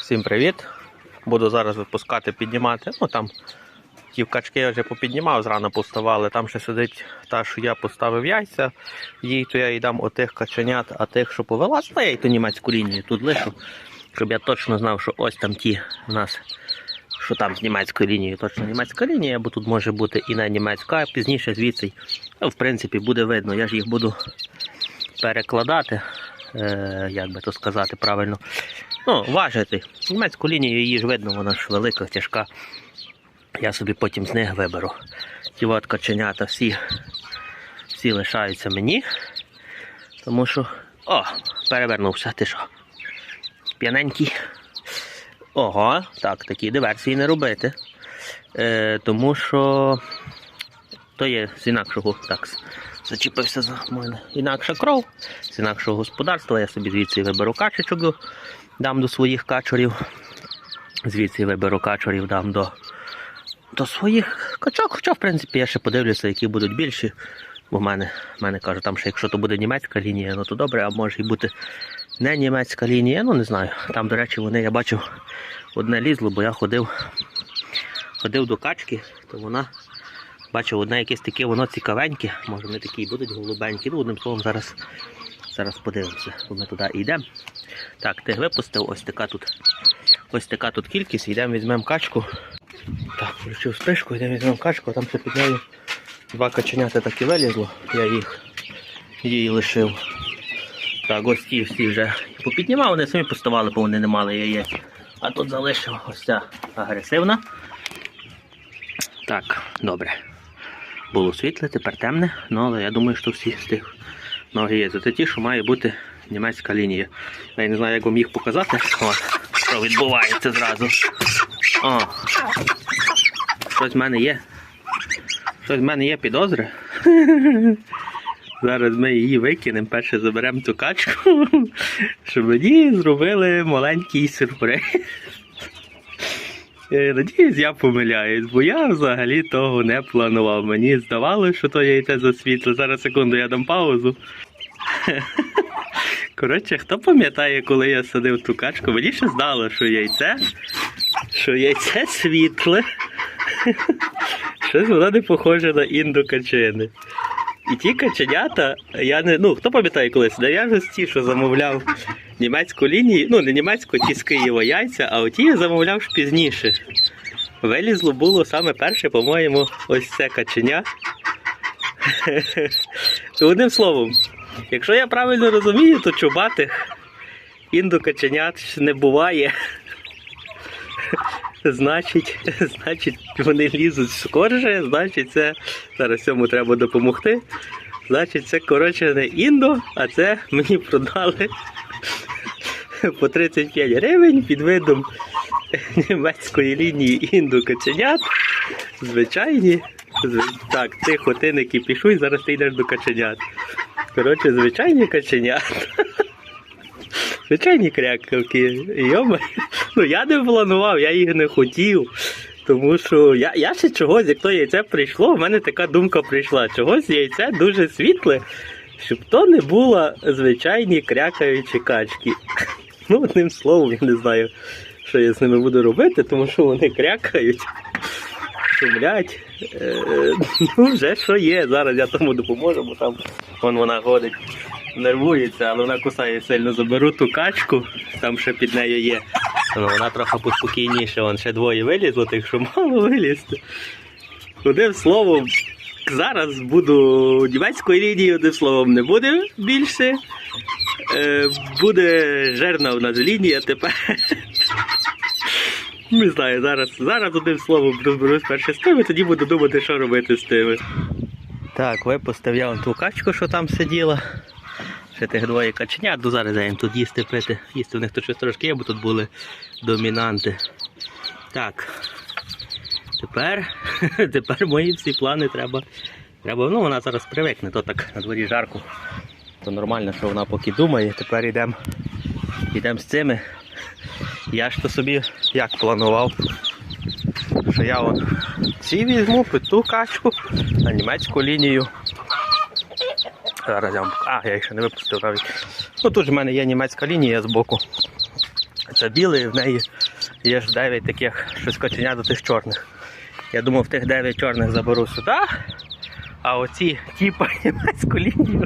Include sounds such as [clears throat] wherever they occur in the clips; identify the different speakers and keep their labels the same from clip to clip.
Speaker 1: Всім привіт! Буду зараз випускати, піднімати. Ну там ті качки я вже попіднімав, зрано поставали. Там ще сидить та, що я поставив яйця. Їй то я їй дам отих каченят, а тих, що повела, я їй ту німецьку лінію тут лишу, щоб я точно знав, що ось там ті у нас. Що там з німецькою лінією, точно німецька лінія, бо тут може бути і не німецька, а пізніше звідси, ну, в принципі, буде видно. Я ж їх буду перекладати, е, як би то сказати правильно. Ну, важити. Німецьку лінію її ж видно, вона ж велика, тяжка. Я собі потім з них виберу. Ті от каченята всі, всі лишаються мені. Тому що. О, перевернувся, ти що? П'яненький. Ого, так, такі диверсії не робити. Е, тому що то є з інакшого. Так, зачепився за мене. Інакша кров, з інакшого господарства. Я собі звідси виберу качечок, дам до своїх качурів. Звідси виберу качурів, дам до, до своїх качок. Хоча, в принципі, я ще подивлюся, які будуть більші. Бо в мене, в мене кажуть, там ще якщо то буде німецька лінія, ну то добре, а може і бути не німецька лінія, ну не знаю. Там, до речі, вони я бачив одне лізло, бо я ходив, ходив до качки, то вона бачив одне якесь таке, воно цікавеньке. Може вони такі будуть голубенькі. Ну, одним словом, зараз, зараз подивимося, бо ми туди йдемо. Так, ти випустив, ось така тут. Ось така тут кількість, йдемо візьмемо качку. Так, включив спишку, йдемо візьмемо качку, а там ще під нею два каченята так і вилізло, я їх її лишив. Так, ось ті всі вже попіднімав, вони самі поставали, бо вони не мали яєць. А тут залишив ось ця агресивна. Так, добре. Було світле, тепер темне, ну але я думаю, що всі з тих ноги є. Це ті, що має бути німецька лінія. Я не знаю, як вам їх показати. О, що відбувається зразу. О, щось в мене є. Щось в мене є підозри. Зараз ми її викинемо, перше заберемо ту качку, щоб мені зробили маленький сюрприз. Е, Надіюсь, я помиляюсь, бо я взагалі того не планував. Мені здавалося, що то яйце засвітло. Зараз секунду я дам паузу. [laughs] Коротше, хто пам'ятає, коли я садив ту качку, мені ще здало, що яйце, що яйце світле. [laughs] Щось воно не похоже на індокачини. І ті каченята, я не. Ну, хто пам'ятає колись, да я ж ось ті, що замовляв німецьку лінію, ну не німецьку, ті з Києва яйця, а оті я замовляв ж пізніше. Вилізло було саме перше, по-моєму, ось це каченя. [laughs] Одним словом, якщо я правильно розумію, то чубатих індокаченят не буває. Значить, [laughs] значить, вони лізуть скорше, значить, це зараз цьому треба допомогти. Значить, це коротше не індо, а це мені продали [laughs] по 35 гривень під видом [laughs] німецької лінії індо-каченят. Звичайні. Так, ти не кипішуй, зараз ти йдеш до каченят. Коротше, звичайні каченята. Звичайні крякавки. Йома. [laughs] Ну я не планував, я їх не хотів. Тому що я, я ще чогось, як то яйце прийшло, в мене така думка прийшла. Чогось яйце дуже світле, щоб то не було звичайні крякаючі качки. [laughs] Ну, одним словом, я не знаю, що я з ними буду робити, тому що вони крякають, [laughs] шумлять. Е, ну, вже що є. Зараз я тому допоможу, бо там вон вона ходить, нервується, але вона кусає сильно. Заберу ту качку, там ще під нею є. Ну, вона трохи поспокійніше, вон ще двоє вилізло, тих що мало вилізти. Одним словом, зараз буду німецької лінії, одним словом, не буде більше. Е, буде жерна у нас лінія тепер. Не знаю, зараз, зараз одним словом розберусь перше з тими, тоді буду думати, що робити з тими. Так, випустив я вон ту качку, що там сиділа. Ще тих двоє каченят, ну зараз їм тут їсти пити. Їсти в них тут щось трошки є, бо тут були домінанти. Так. Тепер, [laughs] тепер мої всі плани треба. Треба, ну вона зараз привикне, то так на дворі жарко. То нормально, що вона поки думає. Тепер йдемо йдем з цими. Я ж то собі як планував. Що я от ці візьму, під ту качку на німецьку лінію. Зараз я вам. А, я ще не випустив навіть. Ну тут в мене є німецька лінія з боку. Це білий, в неї є ж 9 таких щось коченят до тих чорних. Я думав, тих 9 чорних заберу сюди, а оці типа [laughs] німецьку лінію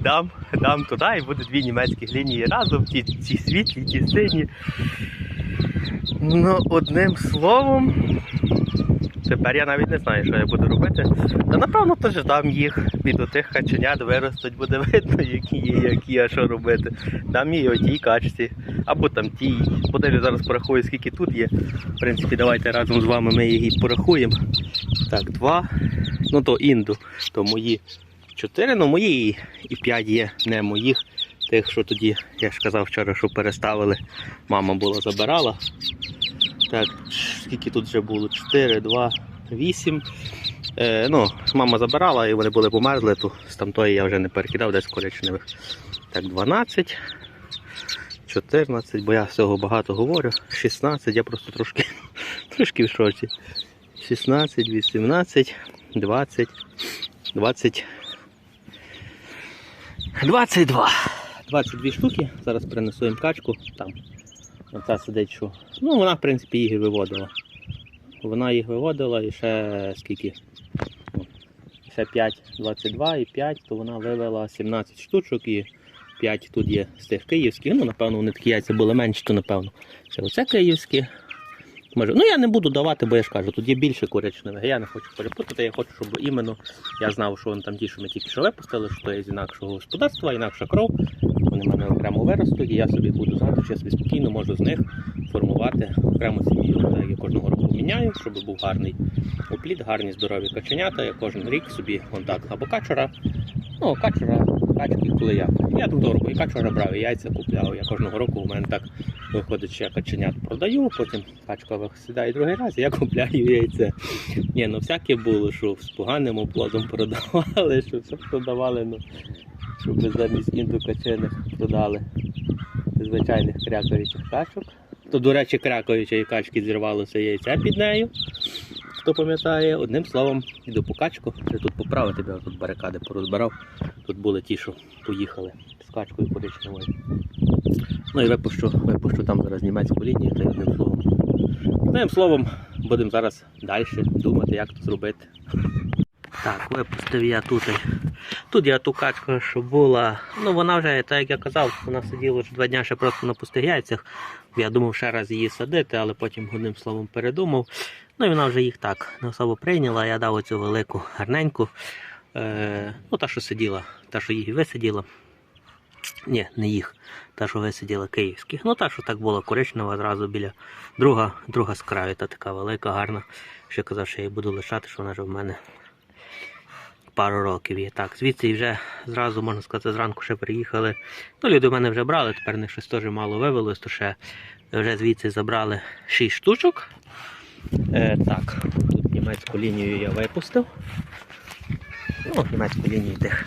Speaker 1: дам, дам туди і буде дві німецькі лінії разом, ті, ті світлі, ті сині. Ну, одним словом, тепер я навіть не знаю, що я буду робити. Та напевно теж дам їх від отих каченят виростуть, буде [laughs] видно, які є, які, а що робити. Дам їй отій качці, або там тій. Подивлю зараз порахую, скільки тут є. В принципі, давайте разом з вами ми її порахуємо. Так, два. Ну то інду, то мої чотири, ну мої і п'ять є не моїх. Тих, що тоді, я ж казав вчора, що переставили, мама була забирала. Так, скільки тут вже було? 4, 2, 8. Е, ну, мама забирала і вони були померзли, то з тамтої я вже не перекидав десь коричневих. Так, 12, 14, бо я всього багато говорю. 16, я просто трошки, [laughs] трошки в шоці. 16, 18, 20, 20, 22. 22 штуки. Зараз принесу їм качку. Там оця сидить, що. Ну, вона, в принципі, їх виводила. Вона їх виводила і ще скільки? Ще 5, 22 і 5, то вона вивела 17 штучок і 5 тут є з тих київських. Ну, напевно, вони такі яйця були менші, то напевно. Це оце київські. Може, ну я не буду давати, бо я ж кажу, тут є більше коричневих. Я не хочу перепутати, я хочу, щоб іменно я знав, що вони там ті, що ми тільки що випустили, що то є з інакшого господарства, інакша кров. Вони в мене окремо виростуть, і я собі буду знати, що я собі спокійно можу з них формувати окрему сім'ю. Я кожного року міняю, щоб був гарний оплід, гарні здорові каченята. Я кожен рік собі вон так або качора, ну качора, качки, коли. Я там того року і качора брав, і яйця купляв. Я кожного року у мене так виходить, що я каченят продаю, потім качка сідає другий раз, і я купляю яйце. Ні, ну всяке було, що з поганим оплодом продавали, що все продавали, ну, щоб ми замість індукачених продали звичайних крякаючих качок. То, до речі, крякаючої качки зірвалося яйця під нею. Хто пам'ятає, одним словом, іду по качку. Треба тут поправити, бо я тут барикади порозбирав. Тут були ті, що поїхали з качкою коричневою. Ну і випущу, випущу там зараз німецьку лінію, та одним словом. Одним словом, будемо зараз далі думати, як це зробити. Так, випустив я тут. Тут я ту качку, що була. Ну вона вже, так як я казав, вона сиділа вже два дні ще просто на пустих яйцях. Я думав ще раз її садити, але потім одним словом передумав. Ну і вона вже їх так не особо прийняла. Я дав оцю велику гарненьку. Е, ну, та, що сиділа, та, що їх висиділа. Ні, не їх. Та, що висиділа київських. Ну, та, що так була коричнева зразу біля друга, друга з та така велика, гарна. Ще казав, що я її буду лишати, що вона вже в мене пару років є. Так, звідси вже зразу, можна сказати, зранку ще приїхали. Ну, люди в мене вже брали, тепер них щось теж мало вивелось, то ще вже звідси забрали 6 штучок. Е, так, тут німецьку лінію я випустив. Ну, німецьку лінію тих.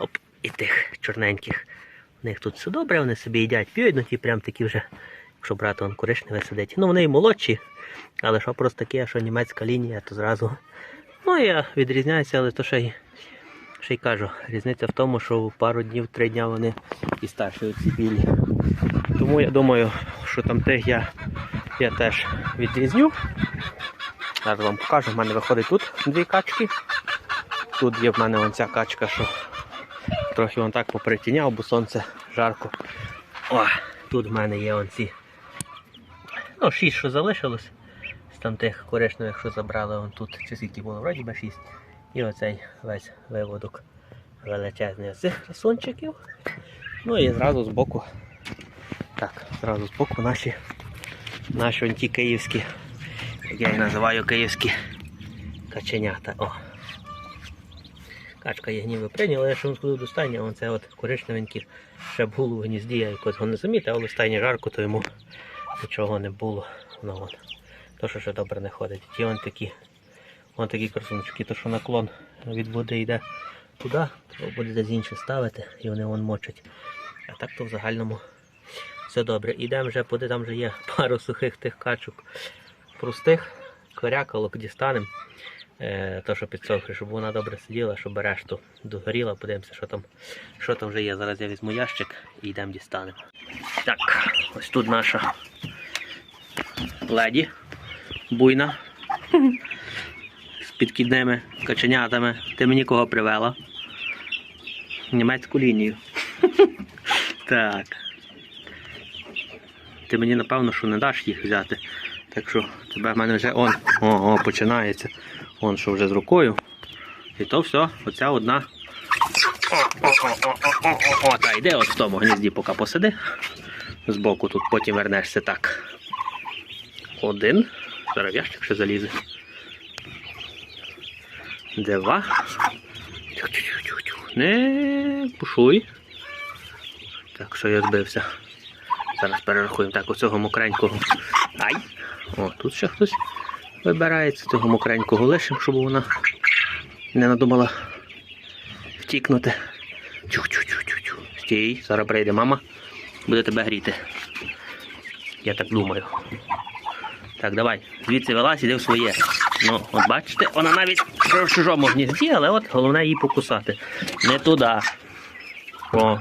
Speaker 1: Оп, і тих чорненьких. У них тут все добре, вони собі їдять, п'ють, ну ті прям такі вже, якщо брати вон коричневе сидить. Ну вони і молодші, але що просто таке, що німецька лінія, то зразу. Ну я відрізняюся, але то ще й, ще й кажу. Різниця в тому, що пару днів, три дня вони і старші оці білі. Тому я думаю, що там тих я, я теж відрізню. Зараз вам покажу, в мене виходить тут дві качки. Тут є в мене вон ця качка, що трохи вон так попритіняв, бо сонце жарко. О, тут в мене є вон ці. Ну, шість, що залишилось. З там тих коричневих, що забрали вон тут. Чи скільки було, вроді би шість. І оцей весь виводок величезний оцих красунчиків. Ну і зразу з боку. Так, зразу з боку наші наші ті київські, як я їх називаю київські каченята. О. Качка їх ніби прийняла, я ще скажу до стайня, оце от коричневенькі, ще було в гнізді, я якось його не замітив, але в стайні жарко, то йому нічого не було. Ну, от. То, що ще добре не ходить. Ті вон такі, вон такі красунчики, то що наклон від води йде туди, то буде десь інше ставити і вони вон мочать. А так то в загальному все добре. Ідемо вже, поди там вже є пару сухих тих качок простих, корякалок дістанемо. Е, то, що підсохне, щоб вона добре сиділа, щоб решту догоріла, подивимося, що там, що там вже є. Зараз я візьму ящик і йдемо дістанемо. Так, ось тут наша леді буйна. З підкидними каченятами. Ти мені кого привела? Німецьку лінію. Так. Ти мені напевно, що не даш їх взяти. Так що тебе в мене вже он, о, о, починається. Он що вже з рукою. І то все, оця одна. О, та йди от в тому гнізді, поки посиди. Збоку тут потім вернешся так. Один. Зараз в ще залізе. Два. Не пушуй. Так, що я збився. Зараз перерахуємо так, оцього мокренького. Ай! О, тут ще хтось вибирається. Цього мокренького лишим, щоб вона не надумала втікнути. Чух-чух-чух-чух. Стій, зараз прийде мама, буде тебе гріти. Я так думаю. Так, давай, звідси вилазь, іди в своє. Ну, от бачите, вона навіть в чужому гнізді, але от головне її покусати. Не туди. О,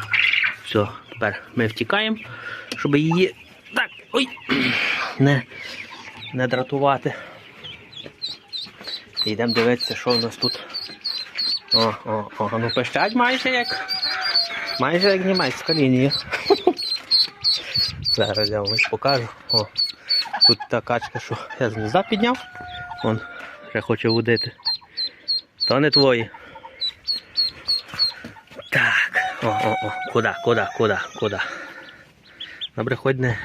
Speaker 1: все, тепер ми втікаємо, щоб її так, ой, [clears throat] не, не дратувати. Йдемо дивитися, що в нас тут. О, о, о, ну пищать майже як. Майже як німецька лінія. [laughs] Зараз я вам покажу. О, тут та качка, що я з підняв. Вон, вже хоче водити. То не твої. Так. О, о, о. Куди, куди, куди, куди. Добре, хоч не.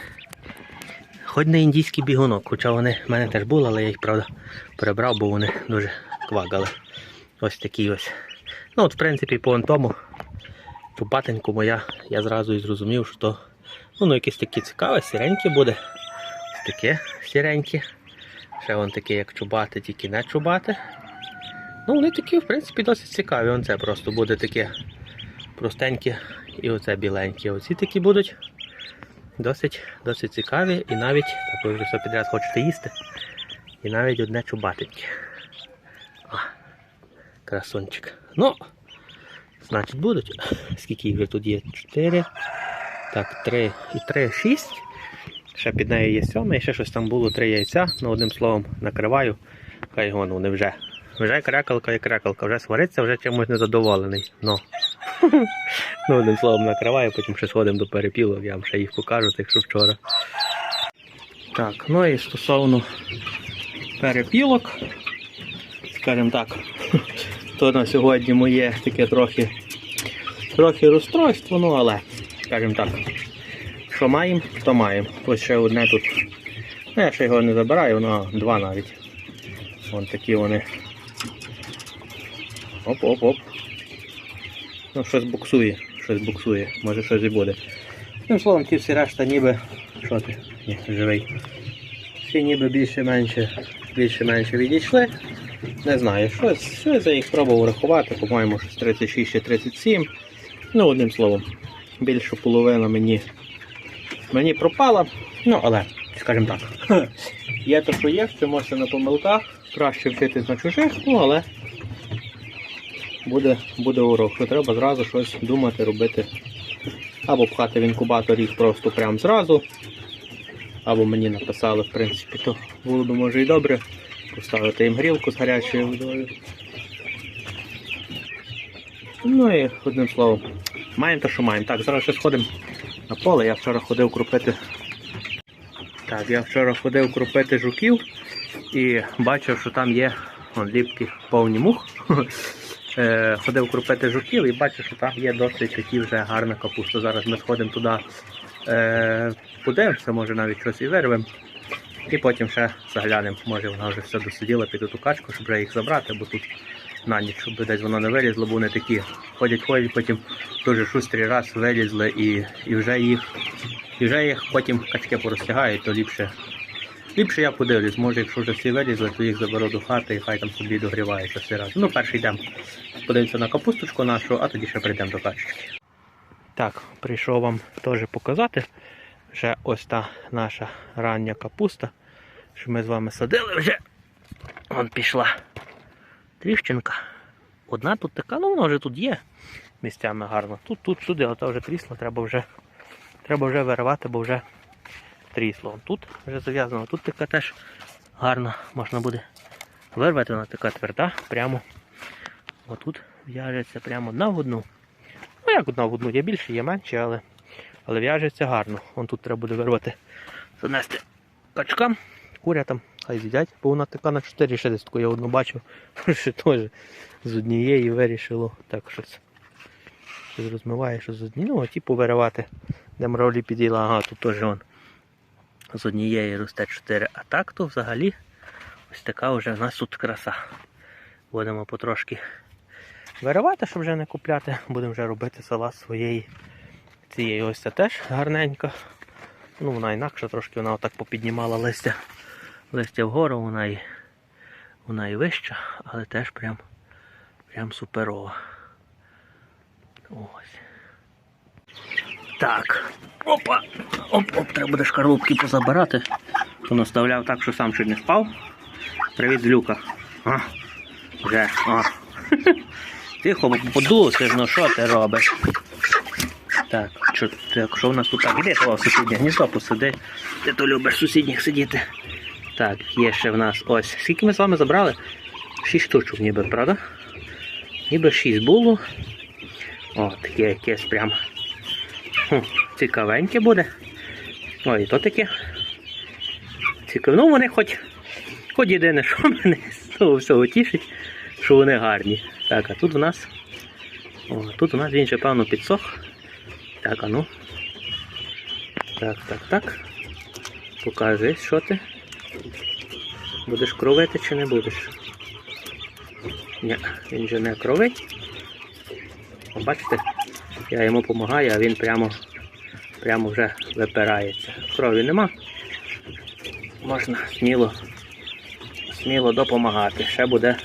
Speaker 1: Хоч не індійський бігунок, хоча вони в мене теж були, але я їх, правда, перебрав, бо вони дуже квагали. Ось такі ось. Ну от, в принципі, по тому, чубатеньку моя, я зразу і зрозумів, що то ну, ну, якесь таке цікаве, сіреньке буде. Ось таке сіреньке. Ще вон таке, як чубати, тільки не чубати. Ну, вони такі, в принципі, досить цікаві. Вон це просто буде таке простеньке і оце біленьке. Оці такі будуть досить, досить цікаві і навіть, так ви вже все підряд хочете їсти, і навіть одне чубатеньке. О, красунчик. Ну, значить будуть. Скільки їх тут є? Чотири. Так, три і три, шість. Ще під нею є сьоме, і ще щось там було, три яйця. Ну, одним словом, накриваю. Хай воно вони вже. Вже крекалка і крекалка, вже свариться, вже чимось незадоволений. Ну. [laughs] ну, одним словом, накриваю, потім ще сходимо до перепілок, я вам ще їх покажу, тих, що вчора. Так, ну і стосовно перепілок, скажімо так, [laughs] то на сьогодні моє таке трохи, трохи розстройство, ну але, скажімо так, що маємо, то маємо. Ось ще одне тут. Ну, я ще його не забираю, воно два навіть. Вон такі вони. Оп-оп-оп. Ну, щось буксує, щось буксує, може щось і буде. Тим словом, ті всі решта ніби. Що ти? Ні, живий. Всі ніби більше-менше більше-менше відійшли. Не знаю, щось, щось я їх пробував рахувати, по-моєму, щось 36 чи 37. Ну, одним словом, більше половина мені, мені пропала. Ну, але, скажімо так, [laughs] є то, що є, вчимося на помилках, краще вчитись на чужих, ну але буде, буде урок, що треба зразу щось думати, робити. Або пхати в інкубатор їх просто прямо зразу. Або мені написали, в принципі, то було б може і добре. Поставити їм грілку з гарячою водою. Ну і одним словом, маємо те, що маємо. Так, зараз ще сходимо на поле. Я вчора ходив крупити. Так, я вчора ходив крупити жуків і бачив, що там є вон, ліпки повні мух. [laughs] Е, Ходив крупити жуків і бачу, що там є досить такі вже гарна капуста. Зараз ми сходимо туди, е, подивимося, може навіть щось і вирвемо. І потім ще заглянемо, може вона вже все досиділа під ту качку, щоб вже їх забрати, бо тут на ніч, щоб десь воно не вилізло, бо вони такі ходять, ходять, потім дуже шустрий раз вилізли і, і вже їх і вже їх потім качки порозтягають, то ліпше. Ліпше я подивлюсь, може, якщо вже всі вилізли, то їх заберу до хати і хай там собі догріваються всі разом. Ну, перший йдемо. Подивимося на капусточку нашу, а тоді ще прийдемо до качечки. Так, прийшов вам теж показати. Вже ось та наша рання капуста, що ми з вами садили вже. Вон пішла. Тріщинка. Одна тут така, ну вона вже тут є місцями гарно. Тут, тут, сюди, ото вже трісло, треба вже, треба вже виривати, бо вже трісло. Тут вже зав'язано, тут така теж гарна, можна буде вирвати, вона така тверда, прямо отут в'яжеться прямо в одну. Ну як одна в одну, є більше, є менше, але, але в'яжеться гарно. Вон тут треба буде вирвати, занести качкам, курятам, хай з'їдять, бо вона така на 4 ще десь таку я одну бачив, [laughs] що теж з однієї вирішило так щось. Щось розмиває, що з однієї. Ну, а ті повиривати, де мравлі підійла, ага, тут теж он з однієї росте 4. А так то взагалі ось така вже в нас тут краса. Будемо потрошки виривати, щоб вже не купляти. Будемо вже робити салат своєї. Цієї ось це теж гарненька. Ну, вона інакше трошки вона отак попіднімала листя. Листя вгору, вона і, вона і вища, але теж прям, прям суперова. Ось. Так. Опа! Оп-оп, треба буде шкарлупки позабирати. То наставляв так, що сам чуть не спав. Привіт, злюка. А, вже, а. [laughs] Тихо, подулося ж, ну що ти робиш? Так, що, так, що в нас тут так? Іди в сусіднє гніздо посиди. Ти то любиш сусідніх сидіти. Так, є ще в нас ось. Скільки ми з вами забрали? Шість штучок ніби, правда? Ніби шість було. О, таке якесь прям. Хм, цікавеньке буде. Ой, і то таке. Цікаво. Ну вони хоч. Хоч єдине, що [laughs] мене з того всього тішить, що вони гарні. Так, а тут у нас. О, тут у нас він ще певно підсох. Так, а ну. Так, так, так. Покажи, що ти. Будеш кровити чи не будеш? Ні, він же не кровить. Бачите, я йому допомагаю, а він прямо, прямо вже випирається. Крові нема. Можна сміло, сміло допомагати. Ще буде.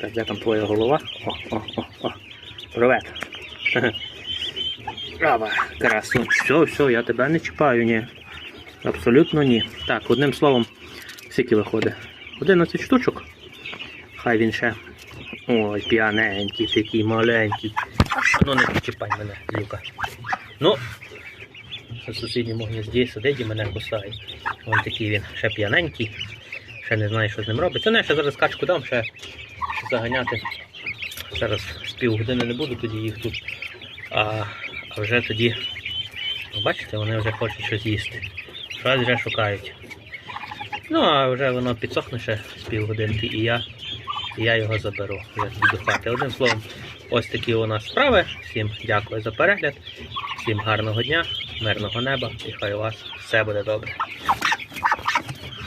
Speaker 1: Так, де там твоя голова? О, о, о, о. Привет. [laughs] Права, красу. Все, все, я тебе не чіпаю, ні. Абсолютно ні. Так, одним словом, скільки виходить? 11 штучок. Хай він ще. Ой, п'яненький, такий маленький. Ну не чіпай мене, Люка. Ну, на сусідньому гнізді сидить і мене кусає. Ось такий він ще п'яненький. Ще не знаю, що з ним робиться. Ну, я ще зараз качку дам, ще, ще заганяти. Зараз з півгодини не буду тоді їх тут. А, а вже тоді, бачите, вони вже хочуть щось їсти. Щось вже шукають. Ну, а вже воно підсохне ще з півгодинки, і я, і я його заберу вже до хати. Одним словом, ось такі у нас справи. Всім дякую за перегляд, всім гарного дня, мирного неба і хай у вас все буде добре.